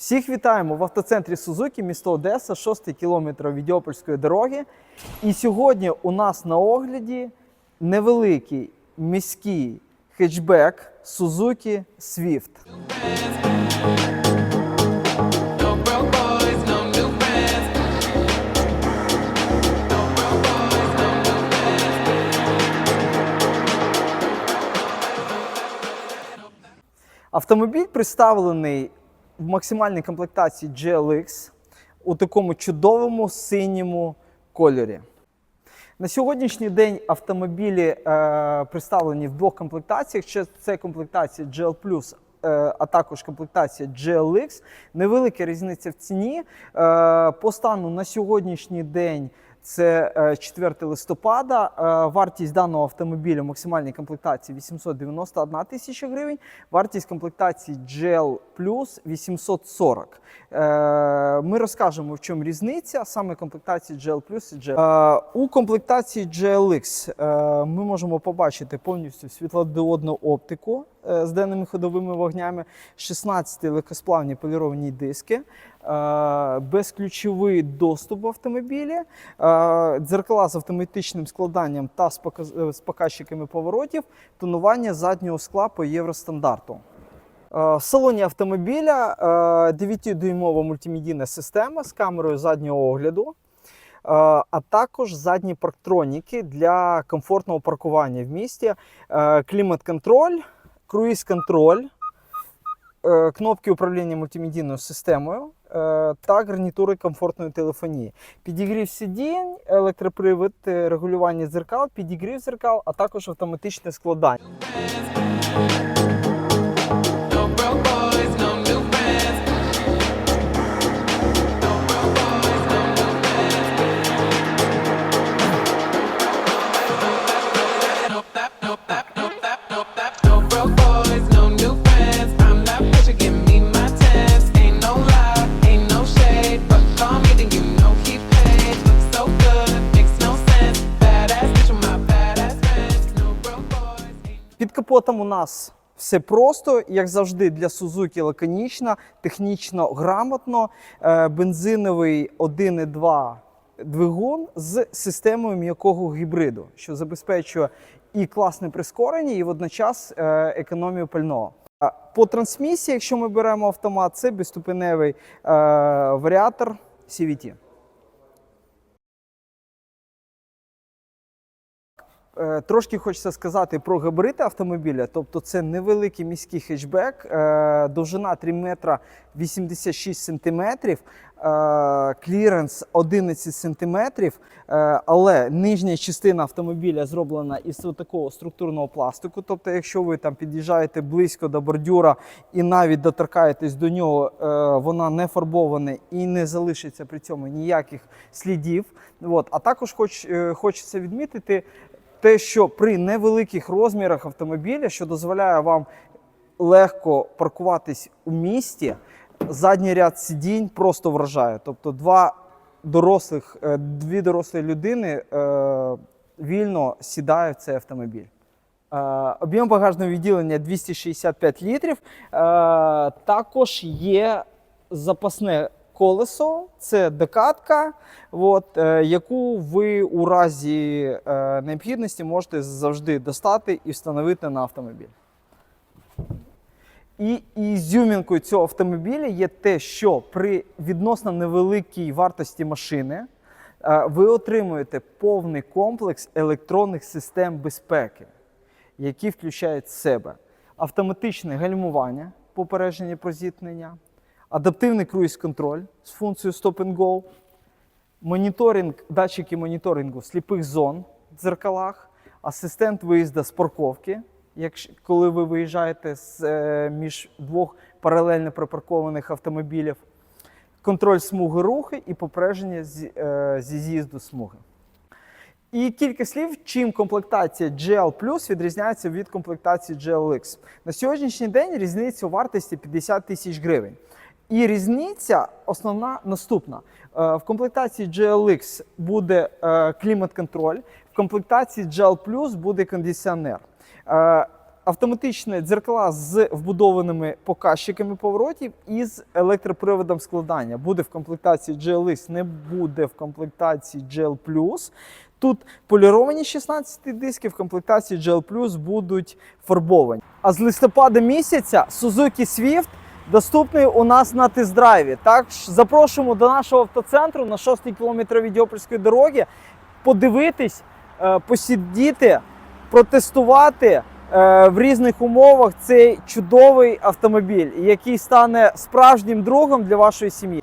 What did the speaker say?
Всіх вітаємо в автоцентрі Сузуки, місто Одеса, 6 кілометр від Діопольської дороги. І сьогодні у нас на огляді невеликий міський хетчбек new friends. Автомобіль представлений в максимальній комплектації GLX у такому чудовому синьому кольорі. На сьогоднішній день автомобілі е, представлені в двох комплектаціях. Це комплектація GL Plus, е, а також комплектація GLX. Невелика різниця в ціні. Е, по стану на сьогоднішній день це е, 4 листопада. Е, вартість даного автомобіля в максимальній комплектації 891 тисяча гривень. Вартість комплектації GL Plus 840. Е, Ми розкажемо, в чому різниця саме комплектації GL Plus і GL. Е, У комплектації GLX е, ми можемо побачити повністю світлодіодну оптику е, з денними ходовими вогнями, 16 легкосплавні поліровані диски, е, безключовий доступ в автомобілі, е, дзеркала з автоматичним складанням та з показ- е, з показчиками поворотів, тонування заднього скла по євростандарту. Е, В салоні автомобіля 9-дюймова мультимедійна система з камерою заднього огляду, е, а також задні парктроніки для комфортного паркування в місті, е, клімат-контроль, круїз-контроль, е, кнопки управління мультимедійною системою е, та гарнітури комфортної телефонії. Підігрів сидінь, електропривід, е, регулювання дзеркал, підігрів дзеркал, а також автоматичне складання. Капотом у нас все просто, як завжди, для Suzuki лаконічно, технічно грамотно. Е, Бензиновий 1,2 двигун з системою м'якого гібриду, що забезпечує і класне прискорення, і водночас е, економію пального. По трансмісії, якщо ми беремо автомат, це безступеневий е, варіатор CVT. Трошки хочеться сказати про габарити автомобіля. Тобто це невеликий міський хетчбек, е, довжина 3 метра 86 сантиметрів, е, кліренс 11 сантиметрів, е, але нижня частина автомобіля зроблена із такого структурного пластику. Тобто, якщо ви там під'їжджаєте близько до бордюра і навіть доторкаєтесь до нього, е, вона не фарбована і не залишиться при цьому ніяких слідів. От. А також хоч, е, хочеться відмітити те, що при невеликих розмірах автомобіля, що дозволяє вам легко паркуватись у місті, задній ряд сидінь просто вражає. Тобто, два дорослих, е, дві дорослі людини е, вільно сідають в цей автомобіль. Е, Об'єм багажного відділення 265 літрів. Е, Також є запасне колесо, це докатка, от, е, яку ви у разі е, необхідності можете завжди достати і встановити на автомобіль. І ізюмінкою цього автомобіля є те, що при відносно невеликій вартості машини е, ви отримуєте повний комплекс електронних систем безпеки, які включають в себе автоматичне гальмування, попередження про зіткнення, адаптивний круїз-контроль з функцією Stop and Go, моніторинг, датчики моніторингу сліпих зон в дзеркалах, асистент виїзду з парковки, якщо, коли ви виїжджаєте з, е, між двох паралельно припаркованих автомобілів, контроль смуги рухи і попередження зі, е, зі з'їзду смуги. І кілька слів, чим комплектація GL Plus відрізняється від комплектації GLX. На сьогоднішній день різниця у вартості 50 тисяч гривень. І різниця основна наступна. Е, В комплектації GLX буде е, клімат-контроль, в комплектації GL Plus буде кондиціонер. Е, автоматичне дзеркала з вбудованими показчиками поворотів і з електроприводом складання. Буде в комплектації GLX, не буде в комплектації GL+. Тут поліровані 16 диски, в комплектації GL Plus будуть фарбовані. А з листопада місяця Suzuki Swift доступний у нас на тест-драйві. Також запрошуємо до нашого автоцентру на 6 кілометр від Діопольської дороги, подивитись, е, посидіти, протестувати е, в різних умовах цей чудовий автомобіль, який стане справжнім другом для вашої сім'ї.